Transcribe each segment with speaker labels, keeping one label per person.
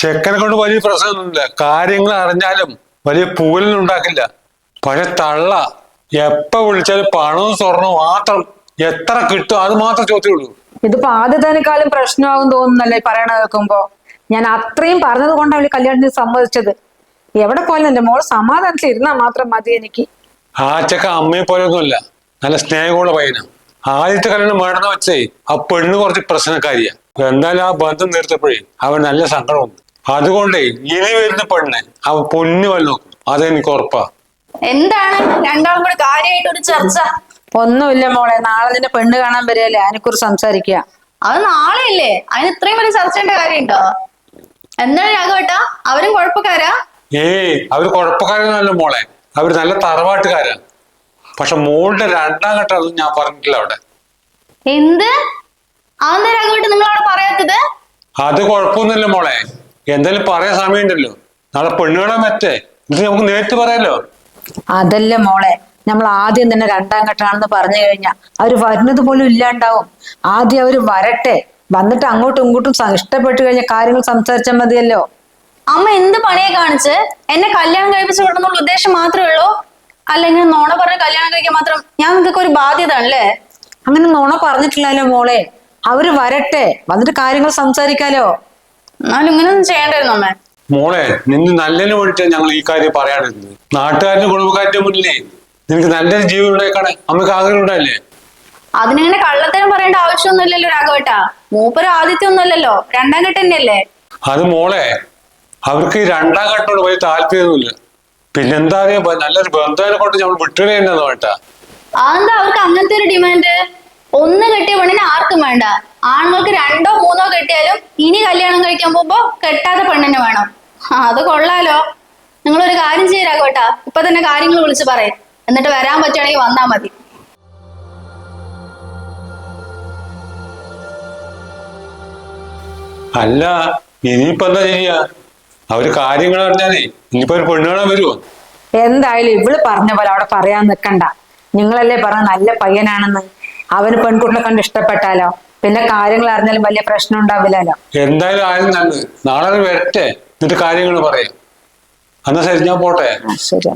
Speaker 1: ചെക്കനെ കൊണ്ട് വലിയ പ്രശ്നമൊന്നുമില്ല. കാര്യങ്ങൾ അറിഞ്ഞാലും വലിയ പൂലൊന്നും ഉണ്ടാക്കില്ല. പക്ഷെ തള്ള എപ്പ വിളിച്ചാലും പണവും സ്വർണവും മാത്രം എത്ര കിട്ടും അത് മാത്രം ചോദ്യമുള്ളൂ
Speaker 2: ഇതിപ്പോ ആദ്യത്തേക്കാളും പ്രശ്നമാകും തോന്നുന്നല്ലേ പറയണ കേൾക്കുമ്പോ? ഞാൻ അത്രയും പറഞ്ഞത് കൊണ്ടാണ് അവൾ കല്യാണത്തിന് സമ്മതിച്ചത്. എവിടെ പോയാലും എന്റെ മോൾ സമാധാനത്തിൽ ഇരുന്നാ മാത്രം മതി എനിക്ക്.
Speaker 1: ആ ചെക്ക അമ്മയെ പോലൊന്നുമല്ല നല്ല സ്നേഹമുള്ള പയ്യനാണ് ആദ്യത്തെ കല്യാണം വേണമെന്ന് വെച്ചേ ആ പെണ്ണ് കുറച്ച് പ്രശ്നക്കാരിയാ. എന്തായാലും ആ ബന്ധം നിർത്തപ്പോഴേ അവൻ നല്ല സങ്കടം വന്നു. അതുകൊണ്ടേ ഇനി വരുന്ന പെണ്ണ് അവ പൊന്നു വല്ലോ അതെനിക്ക് ഉറപ്പാ.
Speaker 3: എന്താണ്? രണ്ടാളും കൂടെ കാര്യമായിട്ട് ഒരു ചർച്ച.
Speaker 2: ഒന്നുമില്ല മോളെ നാളെ നിന്റെ പെണ്ണ് കാണാൻ വരികയല്ലേ അതിനെക്കുറിച്ച് സംസാരിക്കുക.
Speaker 3: അത് നാളെയല്ലേ? അതിന് ഇത്രയും വലിയ ചർച്ചയുടെ കാര്യമുണ്ടോ? എന്താണ് രാഘവേട്ടാ അവരും കുഴപ്പക്കാരാ?
Speaker 1: ഏയ് അവർ കുഴപ്പക്കാരല്ല മോളെ. അവർ നല്ല തറവാട്ടുകാരാ. പക്ഷെ മോളുടെ രണ്ടാം ഘട്ടം അതൊന്നും ഞാൻ പറഞ്ഞിട്ടില്ല അവിടെ.
Speaker 3: എന്ത്? അതെന്താ രാഘവേട്ട നിങ്ങൾ അവിടെ പറയാത്തത്?
Speaker 1: അത് കുഴപ്പമൊന്നുമില്ല മോളെ. എന്തായാലും പറയാൻ സമയമുണ്ടല്ലോ. നാളെ പെണ്ണുകളെ കാണാൻ പറ്റേ ഇത് നമുക്ക് നേരിട്ട് പറയാലോ?
Speaker 2: അതല്ല മോളെ നമ്മൾ ആദ്യം തന്നെ രണ്ടാം ഘട്ടമാണെന്ന് പറഞ്ഞു കഴിഞ്ഞാൽ അവർ വരുന്നത് പോലും ഇല്ലാണ്ടാവും. ആദ്യം അവർ വരട്ടെ. വന്നിട്ട് അങ്ങോട്ടും ഇങ്ങോട്ടും ഇഷ്ടപ്പെട്ടു ഇഷ്ടപ്പെട്ട് കഴിഞ്ഞ കാര്യങ്ങൾ സംസാരിച്ചാൽ മതിയല്ലോ.
Speaker 3: അമ്മ എന്ത് പണിയെ കാണിച്ച്? എന്നെ കല്യാണം കഴിപ്പിച്ചു വിടണമെന്നുള്ള ഉദ്ദേശം മാത്രമേ ഉള്ളൂ? അല്ലെങ്കിൽ നോണ പറഞ്ഞ കല്യാണം കഴിക്കാൻ മാത്രം ഞാൻ നിങ്ങൾക്ക് ഒരു ബാധ്യത ആണല്ലേ
Speaker 2: അങ്ങനെ നോണ പറഞ്ഞിട്ടില്ലല്ലോ മോളെ. അവർ വരട്ടെ. വന്നിട്ട് കാര്യങ്ങൾ സംസാരിക്കാലോ.
Speaker 3: എന്നാലും ഇങ്ങനൊന്നും ചെയ്യണ്ടായിരുന്നു അമ്മേ.
Speaker 1: മോളെ നിന്ന് നല്ലതിന് വേണ്ടിയിട്ടാണ് ഞങ്ങൾ ഈ കാര്യം പറയാനിരുന്നത്. നാട്ടുകാരുടെ കുടുംബക്കാരുടെ മുന്നിലേ നിനക്ക് നല്ലൊരു ജീവിതം ഉണ്ടായിക്കാണെ. അമ്മയ്ക്ക് ആഗ്രഹം ഉണ്ടായില്ലേ?
Speaker 3: അതിനിങ്ങനെ കള്ളത്തരം പറയേണ്ട ആവശ്യമൊന്നുമില്ലല്ലോ രാഘവേട്ട. മൂപ്പര് ആദ്യത്തെ ഒന്നുമല്ലല്ലോ രണ്ടാം ഘട്ടം തന്നെയല്ലേ?
Speaker 1: അത് മോളെ അവർക്ക് ഈ രണ്ടാം ഘട്ടത്തോട് വലിയ താല്പര്യമൊന്നുമില്ല. പിന്നെന്താ അറിയാ നല്ലൊരു ബന്ധുവിനെ കൊണ്ട് നമ്മൾ വിട്ടുകഴിയുന്നതെന്ന് വേട്ടാ
Speaker 3: അതെന്താ അവർക്ക് അങ്ങനത്തെ ഒരു ഡിമാൻഡ്? ഒന്ന് കെട്ടിയ പെണ്ണിനെ ആർക്കും വേണ്ട. ആണുങ്ങൾക്ക് രണ്ടോ മൂന്നോ കെട്ടിയാലും ഇനി കല്യാണം കഴിക്കാൻ പോകുമ്പോ കെട്ടാതെ പെണ്ണിനെ വേണം. അത് കൊള്ളാലോ. ഒരു കാര്യം ചെയ്യരാ കേട്ടാ ഇപ്പൊ തന്നെ കാര്യങ്ങൾ വിളിച്ച് പറയും. എന്നിട്ട് വരാൻ പറ്റുവാണെങ്കിൽ വന്നാ മതി.
Speaker 1: അല്ല ഇനിയിപ്പോ എന്താ ചെയ്യാ? അവർ കാര്യങ്ങൾ അറിഞ്ഞാലേ ഇനിയിപ്പോ ഒരു പെണ്ണ് കാണാൻ വരുമോ
Speaker 2: എന്തായാലും ഇവൾ പറഞ്ഞ പോലെ അവിടെ പറയാൻ നിൽക്കണ്ട നിങ്ങളല്ലേ പറഞ്ഞ നല്ല പയ്യനാണെന്ന്. അവന് പെൺകുട്ടികളെ കണ്ട് ഇഷ്ടപ്പെട്ടാലോ? പിന്നെ കാര്യങ്ങൾ അറിഞ്ഞാലും വലിയ പ്രശ്നം ഉണ്ടാവില്ലല്ലോ.
Speaker 1: എന്തായാലും നല്ലത് നാളെ അത് വരട്ടെ. എന്നിട്ട് കാര്യങ്ങൾ പറയാം. എന്നാ ശരി ഞാൻ പോട്ടെ.
Speaker 2: ആ, ശരി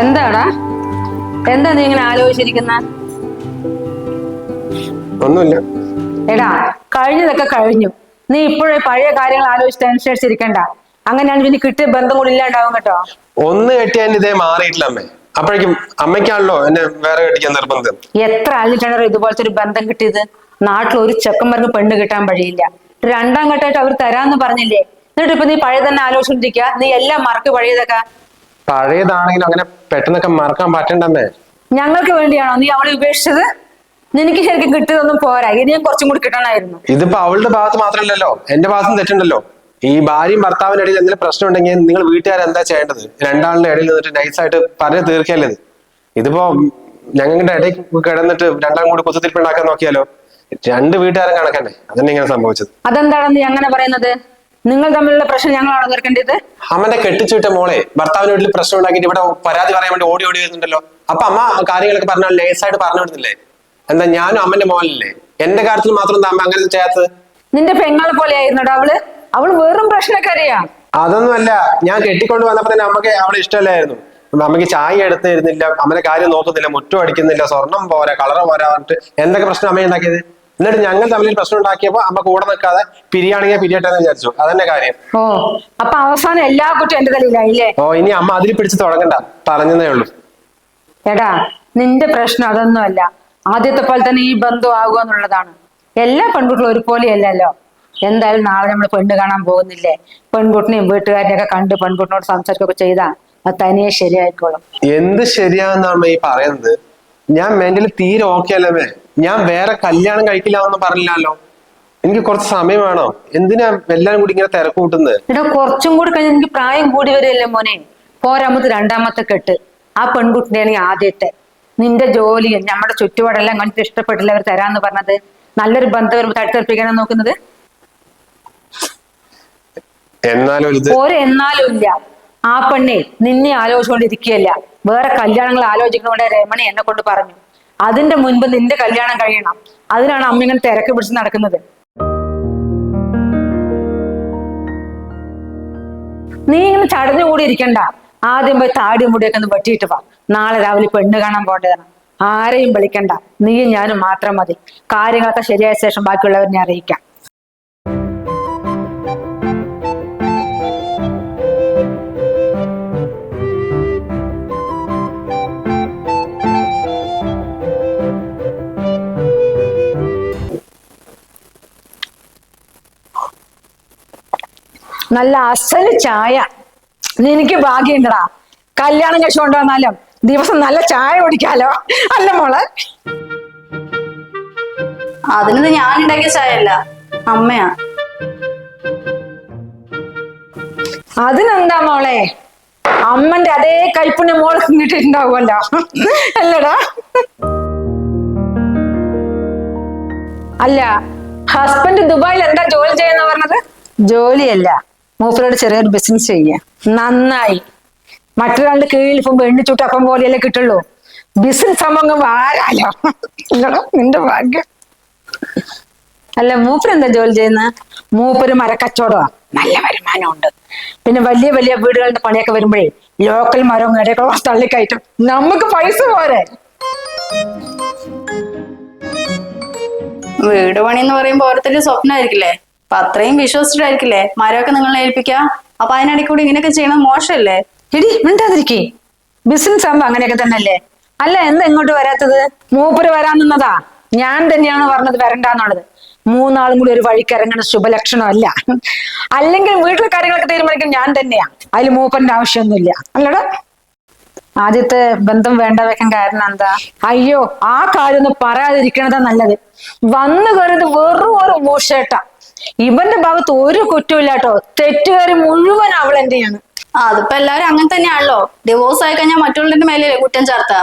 Speaker 2: എന്താടാ എന്താ നീ ഇങ്ങനെ ആലോചിച്ചിരിക്കുന്ന?
Speaker 4: ഒന്നുമില്ല.
Speaker 2: എടാ കഴിഞ്ഞതൊക്കെ കഴിഞ്ഞു. നീ ഇപ്പോഴേ പഴയ കാര്യങ്ങൾ ആലോചിച്ച് ടെൻഷൻ അടിച്ചിരിക്കണ്ട അങ്ങനെയാണ് പിന്നെ കിട്ടിയ ബന്ധം കൂടി ഇല്ലാണ്ടാവും കേട്ടോ.
Speaker 4: ഒന്ന് കെട്ടിയാൻ ഇതേ മാറിയിട്ടില്ല അമ്മേ. അപ്പോഴേക്കും അമ്മയ്ക്കാണല്ലോ എന്നെ വേറെ കെട്ടിക്കാൻ നിർബന്ധം.
Speaker 2: എത്ര ആളിട്ടാണ് ഇതുപോലത്തെ ഒരു ബന്ധം കിട്ടിയത്? നാട്ടിൽ ഒരു ചെക്കന്മാർക്ക് പെണ്ണ് കിട്ടാൻ വഴിയില്ല. രണ്ടാം ഘട്ടമായിട്ട് അവർ തരാന്ന് പറഞ്ഞില്ലേ? എന്നിട്ട് ഇപ്പൊ നീ പഴയ തന്നെ ആലോചിച്ചോണ്ടിരിക്കുക നീ എല്ലാം മറക്ക് പഴയതൊക്കെ.
Speaker 4: പഴയതാണെങ്കിലും അങ്ങനെ പെട്ടെന്നൊക്കെ മറക്കാൻ പറ്റണ്ടെന്നേ
Speaker 2: ഞങ്ങൾക്ക് വേണ്ടിയാണോ നീ അവളെ ഉപേക്ഷിച്ചത്? നിനക്ക് ശരിക്കും കിട്ടിയതൊന്നും പോരാ. ഇനി ഞാൻ കുറച്ചും കൂടി കിട്ടണമായിരുന്നു.
Speaker 4: ഇതിപ്പോ അവളുടെ ഭാഗത്ത് മാത്രമല്ലല്ലോ. എന്റെ ഭാഗത്തും തെറ്റുണ്ടല്ലോ. ഈ ഭാര്യയും ഭർത്താവിന്റെ ഇടയിൽ എന്തെങ്കിലും പ്രശ്നം ഉണ്ടെങ്കിൽ നിങ്ങൾ വീട്ടുകാർ എന്താ ചെയ്യേണ്ടത്? രണ്ടാളുടെ ഇടയിൽ നിന്നിട്ട് നൈസായിട്ട് പറഞ്ഞു തീർക്കല്ലേ ഇത്? ഇതിപ്പോ ഞങ്ങളുടെ ഇടയിൽ കിടന്നിട്ട് രണ്ടാം കൂടി കുത്തിത്തിരിപ്പുണ്ടാക്കാൻ നോക്കിയാലോ? രണ്ട് വീട്ടുകാരും കണക്കന്നെ. അതന്നെ ഇങ്ങനെ സംഭവിച്ചത്.
Speaker 2: അതെന്താണെന്ന് അങ്ങനെ പറയുന്നത്? നിങ്ങൾ തമ്മിലുള്ള പ്രശ്നം ഞങ്ങളാണോ തീർക്കേണ്ടത്?
Speaker 4: അമ്മനെ കെട്ടിച്ചുവിട്ട മോളെ ഭർത്താവിന്റെ വീട്ടിൽ പ്രശ്നം ഉണ്ടാക്കിയിട്ട് ഇവിടെ പരാതി പറയാൻ വേണ്ടി ഓടി ഓടി വരുന്നുണ്ടല്ലോ. അപ്പൊ അമ്മ കാര്യങ്ങളൊക്കെ പറഞ്ഞാൽ ലേസായിട്ട് പറഞ്ഞു വിടുന്നില്ലേ എന്താ ഞാനും അമ്മന്റെ മോനല്ലേ? എന്റെ കാര്യത്തിൽ മാത്രം എന്താ അമ്മ അങ്ങനെ ചെയ്യാത്തത്?
Speaker 2: നിന്റെ പെങ്ങളെ പോലെ ആയിരുന്നോടാ അവൾ. അവൾ വെറും പ്രശ്നക്കാരിയാ.
Speaker 4: അതൊന്നുമല്ല ഞാൻ കെട്ടിക്കൊണ്ട് വന്നപ്പോ തന്നെ അമ്മയ്ക്ക് അവളെ ഇഷ്ടമല്ലായിരുന്നു. അമ്മയ്ക്ക് ചായ എടുത്തിരുന്നില്ല അമ്മനെ കാര്യം നോക്കുന്നില്ല മുറ്റം അടിക്കുന്നില്ല സ്വർണം പോരാ കളറ് പോരാ പറഞ്ഞിട്ട് എന്തൊക്കെ പ്രശ്നം അമ്മ ഉണ്ടാക്കിയത്? എന്നിട്ട് ഞങ്ങൾ തമ്മിൽ പ്രശ്നം ഉണ്ടാക്കിയപ്പോ അമ്മ കൂടെ നിൽക്കാതെ പിരിയാണെങ്കിൽ പിരിയട്ടെ എന്ന് വിചാരിച്ചു. അതന്നെ കാര്യം.
Speaker 2: ഓ അപ്പൊ അവസാനം എല്ലാ കുറ്റം എന്റെ തലയിലായില്ലേ?
Speaker 4: ഓ ഇനി അമ്മ അതിൽ പിടിച്ച് തുടങ്ങണ്ട. പറഞ്ഞതേ ഉള്ളൂ.
Speaker 2: എടാ നിന്റെ പ്രശ്നം അതൊന്നുമല്ല ആദ്യത്തെ പോലെ തന്നെ ഈ ബന്ധം ആകുക എന്നുള്ളതാണ്. എല്ലാ പെൺകുട്ടികളും ഒരുപോലെയല്ലല്ലോ. എന്തായാലും നാളെ നമ്മൾ പെണ്ണ് കാണാൻ പോകുന്നില്ലേ? പെൺകുട്ടിനെയും വീട്ടുകാരനെയൊക്കെ കണ്ട് പെൺകുട്ടിനോട് സംസാരിക്കുകയൊക്കെ ചെയ്താൽ അത് തനിയെ ശരിയായിക്കോളും.
Speaker 4: എന്ത് ശരിയാണെന്നാണ് ഈ പറയുന്നത്? ഞാൻ മെന്റലി തീരെ ഓക്കെ അല്ലേ ഞാൻ വേറെ കല്യാണം കഴിക്കില്ല എന്ന് പറഞ്ഞില്ലല്ലോ. എനിക്ക് കുറച്ച് സമയം വേണോ? എന്തിനാ എല്ലാരും കൂടി ഇങ്ങനെ തിരക്ക് കൂട്ടുന്നത്
Speaker 2: എടാ കുറച്ചും കൂടി കഴിഞ്ഞ എനിക്ക് പ്രായം കൂടി വരില്ലേ മോനെ? പോരാമത് രണ്ടാമത്തെ കെട്ട്. ആ പെൺകുട്ടിന്റെ ആണെങ്കിൽ ആദ്യത്തെ. നിന്റെ ജോലിയും നമ്മുടെ ചുറ്റുപാടെല്ലാം കണ്ടിട്ട് ഇഷ്ടപ്പെട്ടില്ല അവർ തരാന്ന് പറഞ്ഞത്. നല്ലൊരു ബന്ധം തട്ടിത്തെറിപ്പിക്കാനാണ് നോക്കുന്നത്?
Speaker 4: എന്നാലും
Speaker 2: ഒരു എന്നാലും ഇല്ല. ആ പെണ്ണെ നിന്നെ ആലോചിച്ചുകൊണ്ടിരിക്കുകയല്ല വേറെ കല്യാണങ്ങൾ ആലോചിക്കണോടെ രമണി എന്നെ കൊണ്ട് പറഞ്ഞു. അതിന്റെ മുൻപ് നിന്റെ കല്യാണം കഴിയണം. അതിനാണ് അമ്മ ഇങ്ങനെ തിരക്ക് പിടിച്ച് നടക്കുന്നത്. നീ ഇങ്ങനെ ചടഞ്ഞുകൂടി ഇരിക്കണ്ട ആദ്യം പോയി താടി മുടിയൊക്കെ ഒന്ന് വെട്ടിയിട്ട് വാ. നാളെ രാവിലെ പെണ്ണ് കാണാൻ പോകേണ്ടതാണ് ആരെയും വിളിക്കണ്ട. നീയും ഞാനും മാത്രം മതി. കാര്യങ്ങളൊക്കെ ശരിയായ ശേഷം ബാക്കിയുള്ളവരെ അറിയിക്കാം. നല്ല അസൽ ചായ. നിനക്ക് ഭാഗ്യമുണ്ടടാ. കല്യാണം കഴിച്ചു കൊണ്ടുവന്നാലും ദിവസം നല്ല ചായ കുടിക്കാലോ. അല്ല മോളെ.
Speaker 3: അതിനത് ഞാൻ ഉണ്ടാക്കിയ ചായ അല്ല അമ്മയാ.
Speaker 2: അതിനെന്താ മോളെ? അമ്മന്റെ അതേ കൈപ്പുണ്യ മോളെ കിട്ടിയിട്ടുണ്ടാവുമല്ലോ അല്ലടാ. അല്ല ഹസ്ബൻഡ് ദുബായിൽ എന്താ ജോലി ചെയ്യുന്ന പറഞ്ഞത്? ജോലിയല്ല. മൂപ്പരോട് ചെറിയൊരു ബിസിനസ് ചെയ്യാം. നന്നായി. മറ്റൊരാളുടെ കീഴിൽ ഇപ്പം എണ്ണിച്ചുട്ട് അപ്പം പോലെയല്ലേ കിട്ടുള്ളൂ. ബിസിനസ് ആകുമ്പോ വാരാലോ. നിങ്ങളോ നിന്റെ ഭാഗ്യം. അല്ല മൂപ്പര് എന്താ ജോലി ചെയ്യുന്ന? മൂപ്പര് മരക്കച്ചവടമാണ് നല്ല വരുമാനമുണ്ട്. പിന്നെ വലിയ വലിയ വീടുകളുടെ പണിയൊക്കെ വരുമ്പോഴേ ലോക്കൽ മരവും ഇടയൊക്കെ തള്ളിക്കയറ്റും. നമുക്ക് പൈസ പോരെ.
Speaker 3: വീട് പണി എന്ന് പറയുമ്പോ ഓരോരുത്തരുടെ സ്വപ്നമായിരിക്കില്ലേ? അപ്പൊ അത്രയും വിശ്വസിച്ചിട്ടായിരിക്കില്ലേ? മരമൊക്കെ നിങ്ങളെ ഏൽപ്പിക്കുക? അപ്പൊ അതിനിടയ്ക്ക് കൂടി ഇങ്ങനെയൊക്കെ ചെയ്യണത് മോശമല്ലേ?
Speaker 2: എടി മിണ്ടാതിരിക്കേ. ബിസിനസ് ആകുമ്പോ അങ്ങനെയൊക്കെ തന്നെയല്ലേ? അല്ല എന്താ ഇങ്ങോട്ട് വരാത്തത്? മൂപ്പര് വരാൻ നിന്നതാ. ഞാൻ തന്നെയാണ് പറഞ്ഞത് വരണ്ടാന്നുള്ളത്. മൂന്നാളും കൂടി ഒരു വഴിക്ക് ഇറങ്ങണ ശുഭലക്ഷണമല്ല. അല്ലെങ്കിൽ വീട്ടിലെ കാര്യങ്ങളൊക്കെ തീരുമാനിക്കാൻ ഞാൻ തന്നെയാ. അതിൽ മൂപ്പന്റെ ആവശ്യമൊന്നുമില്ല. അല്ലടാ ആദ്യത്തെ ബന്ധം വേണ്ട വെക്കാൻ കാരണം എന്താ? അയ്യോ ആ കാര്യം ഒന്ന് പറയാതിരിക്കണതാ നല്ലത്. വന്നു കയറിയത് വെറും ഒരു മൂഷേട്ട ഇവന്റെ ഭാഗത്ത് ഒരു കുറ്റമില്ല കേട്ടോ തെറ്റുകാരി മുഴുവൻ അവൾ എന്റെയാണ്
Speaker 3: അതിപ്പോ എല്ലാവരും അങ്ങനെ തന്നെയാണല്ലോ. ഡിവോഴ്സ് ആയി കഴിഞ്ഞാൽ മറ്റുള്ളവരുടെ മേലെ കുറ്റം ചേർത്ത?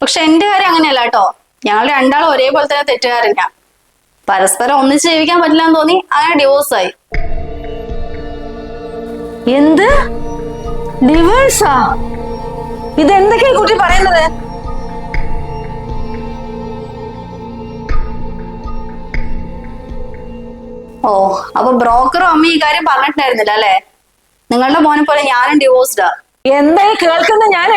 Speaker 3: പക്ഷെ എന്റെ കാര്യം അങ്ങനെയല്ല കേട്ടോ. ഞങ്ങൾ രണ്ടാളും ഒരേപോലെ തന്നെ തെറ്റുകാരില്ല പരസ്പരം ഒന്നിച്ച് ജീവിക്കാൻ പറ്റില്ല എന്ന് തോന്നി അങ്ങനെ ഡിവോഴ്സ് ആയി.
Speaker 2: എന്ത്? ഡിവേഴ്സാ ഇതെന്തൊക്കെയാ കുട്ടി പറയുന്നത്?
Speaker 3: ഓ അപ്പൊ ബ്രോക്കറും അമ്മ ഈ കാര്യം പറഞ്ഞിട്ടുണ്ടായിരുന്നില്ല അല്ലെ? നിങ്ങളുടെ മോനെ പോലെ ഞാനും ഡിവോഴ്സ്ഡാ
Speaker 2: എന്തായി കേൾക്കുന്ന ഞാൻ?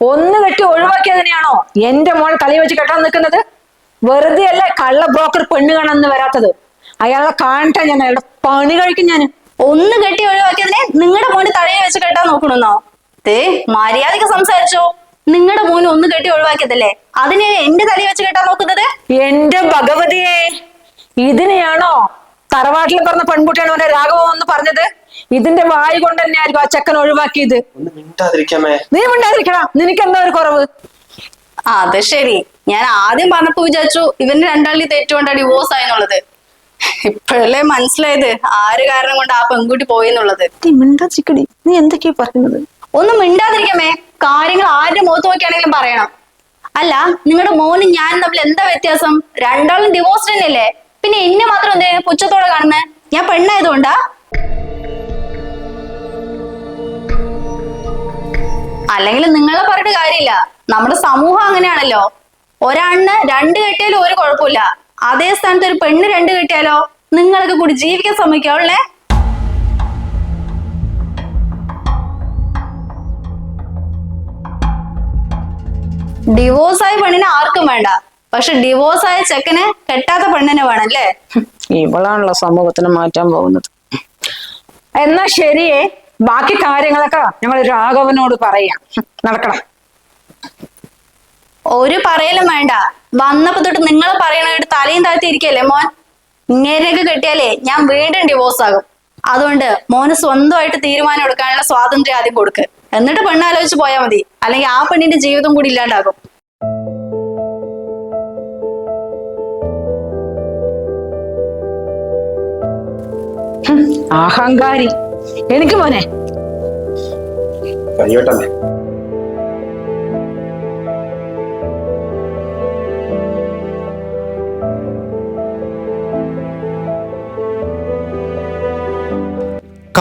Speaker 2: ഒന്ന് കെട്ടി ഒഴിവാക്കിയതിനെയാണോ എന്റെ മോൾ തലയിൽ വെച്ച് കെട്ടാൻ നിൽക്കുന്നത്? വെറുതെ അല്ലേ കള്ള ബ്രോക്കർ പെണ്ണ് കാണാൻ വരാത്തത്. അയാളെ കാണട്ടെ ഞാൻ അയാളുടെ പണി കഴിക്കും ഞാൻ
Speaker 3: ഒന്ന് കെട്ടി ഒഴിവാക്കിയതിനെ നിങ്ങളുടെ മോന് തലയിൽ വെച്ച് കെട്ടാൻ നോക്കണമെന്നോ ദേ മര്യാദയ്ക്ക് സംസാരിച്ചോ. നിങ്ങളുടെ മോന് ഒന്ന് കെട്ടി ഒഴിവാക്കിയതല്ലേ? അതിനെ എന്റെ തലയിൽ വെച്ച് കെട്ടാൻ നോക്കുന്നത്?
Speaker 2: എന്റെ ഭഗവതിയെ ഇതിനെയാണോ തറവാട്ടിൽ പറഞ്ഞ പെൺകുട്ടിയാണ് അവന്റെ രാഘവം എന്ന് പറഞ്ഞത്? ഇതിന്റെ വായി കൊണ്ട് തന്നെ ആയിരിക്കും ആ ചെക്കൻ ഒഴിവാക്കിയത്.
Speaker 4: ഒന്ന് മിണ്ടാതിരിക്കാമേ.
Speaker 2: നീ മിണ്ടാതിരിക്കടാ നിനക്ക് എന്താ ഒരു കുറവ്?
Speaker 3: അത് ശരി. ഞാൻ ആദ്യം പറഞ്ഞപ്പോ വിചാരിച്ചു ഇവന്റെ രണ്ടാളി തെറ്റുകൊണ്ടാണ് ഡിവോഴ്സ് ആയെന്നുള്ളത്. ഇപ്പോഴല്ലേ മനസ്സിലായത്? ആര് കാരണം കൊണ്ട് ആ പെൺകുട്ടി പോയെന്നുള്ളത്?
Speaker 2: നീ മിണ്ടാതിരിക്കടി. നീ എന്തൊക്കെയാ പറയുന്നത്?
Speaker 3: ഒന്നും മിണ്ടാതിരിക്കമേ കാര്യങ്ങൾ ആരുടെ മുഖത്ത് നോക്കിയാണെങ്കിലും പറയണം. അല്ല നിങ്ങളുടെ മോനും ഞാനും തമ്മിൽ എന്താ വ്യത്യാസം? രണ്ടാളും ഡിവോഴ്സ് തന്നെയല്ലേ? പിന്നെ എന്നെ മാത്രം എന്തേ പുച്ഛത്തോടെ കാണുന്നത് ഞാൻ പെണ്ണായതുകൊണ്ടാ? അല്ലെങ്കിൽ നിങ്ങളെ പറഞ്ഞിട്ട് കാര്യമില്ല. നമ്മുടെ സമൂഹം അങ്ങനെയാണല്ലോ. ഒരാണിന് രണ്ട് കെട്ടിയാലും ഒരു കുഴപ്പമില്ല. അതേ സ്ഥാനത്ത് ഒരു പെണ്ണ് രണ്ട് കെട്ടിയാലോ? നിങ്ങളൊക്കെ കൂടി ജീവിക്കാൻ സമ്മതിക്കാവുള്ളേ ഡിവോഴ്സ് ആയ പെണ്ണിനെ ആർക്കും വേണ്ട. പക്ഷെ ഡിവോഴ്സ് ആയ ചെക്കന് കെട്ടാത്ത പെണ്ണിനെ വേണം അല്ലേ
Speaker 2: ഇവളാണല്ലോ സമൂഹത്തിന് മാറ്റാൻ പോകുന്നത്. എന്നാ ശരിയേ. ബാക്കി കാര്യങ്ങളൊക്കെ ഞങ്ങൾ രാഘവനോട് പറയാം. നടക്കണം
Speaker 3: ഒരു പറയലും വേണ്ട. വന്നപ്പോ തൊട്ട് നിങ്ങൾ പറയണ തലയും താഴ്ത്തിയിരിക്കല്ലേ മോൻ? ഇങ്ങനെയൊക്കെ കെട്ടിയാലേ ഞാൻ വീണ്ടും ഡിവോഴ്സ് ആകും. അതുകൊണ്ട് മോന് സ്വന്തമായിട്ട് തീരുമാനം എടുക്കാനുള്ള സ്വാതന്ത്ര്യം ആദ്യം കൊടുക്ക്. എന്നിട്ട് പെണ്ണാലോചിച്ച് പോയാൽ മതി. അല്ലെങ്കിൽ ആ പെണ്ണിന്റെ ജീവിതം കൂടി ഇല്ലാണ്ടാകും.
Speaker 2: അഹങ്കാരി എനിക്ക് മോനെ.
Speaker 4: കഴിയട്ടെ.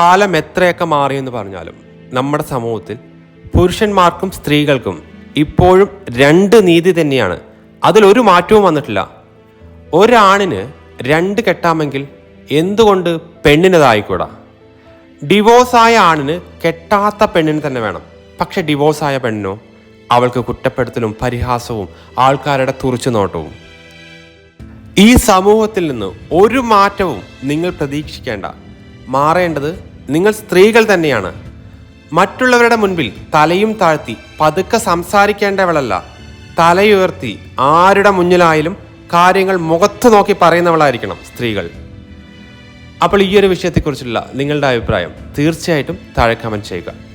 Speaker 5: കാലം എത്രയൊക്കെ മാറിയെന്ന് പറഞ്ഞാലും നമ്മുടെ സമൂഹത്തിൽ പുരുഷന്മാർക്കും സ്ത്രീകൾക്കും ഇപ്പോഴും രണ്ട് നീതി തന്നെയാണ്. അതിലൊരു മാറ്റവും വന്നിട്ടില്ല. ഒരാണിന് രണ്ട് കെട്ടാമെങ്കിൽ എന്തുകൊണ്ട് പെണ്ണിനതായിക്കൂടാ? ഡിവോഴ്സായ ആണിന് കെട്ടാത്ത പെണ്ണിന് തന്നെ വേണം. പക്ഷെ ഡിവോഴ്സായ പെണ്ണിനോ അവൾക്ക് കുറ്റപ്പെടുത്തലും പരിഹാസവും ആൾക്കാരുടെ തുറച്ചു നോട്ടവും. ഈ സമൂഹത്തിൽ നിന്ന് ഒരു മാറ്റവും നിങ്ങൾ പ്രതീക്ഷിക്കേണ്ട. മാറേണ്ടത് നിങ്ങൾ സ്ത്രീകൾ തന്നെയാണ്. മറ്റുള്ളവരുടെ മുൻപിൽ തലയും താഴ്ത്തി പതുക്കെ സംസാരിക്കേണ്ടവളല്ല. തലയുയർത്തി ആരുടെ മുന്നിലായാലും കാര്യങ്ങൾ മുഖത്ത് നോക്കി പറയുന്നവളായിരിക്കണം സ്ത്രീകൾ. അപ്പോൾ ഈ ഒരു വിഷയത്തെക്കുറിച്ചുള്ള നിങ്ങളുടെ അഭിപ്രായം തീർച്ചയായിട്ടും താഴെ കമന്റ് ചെയ്യുക.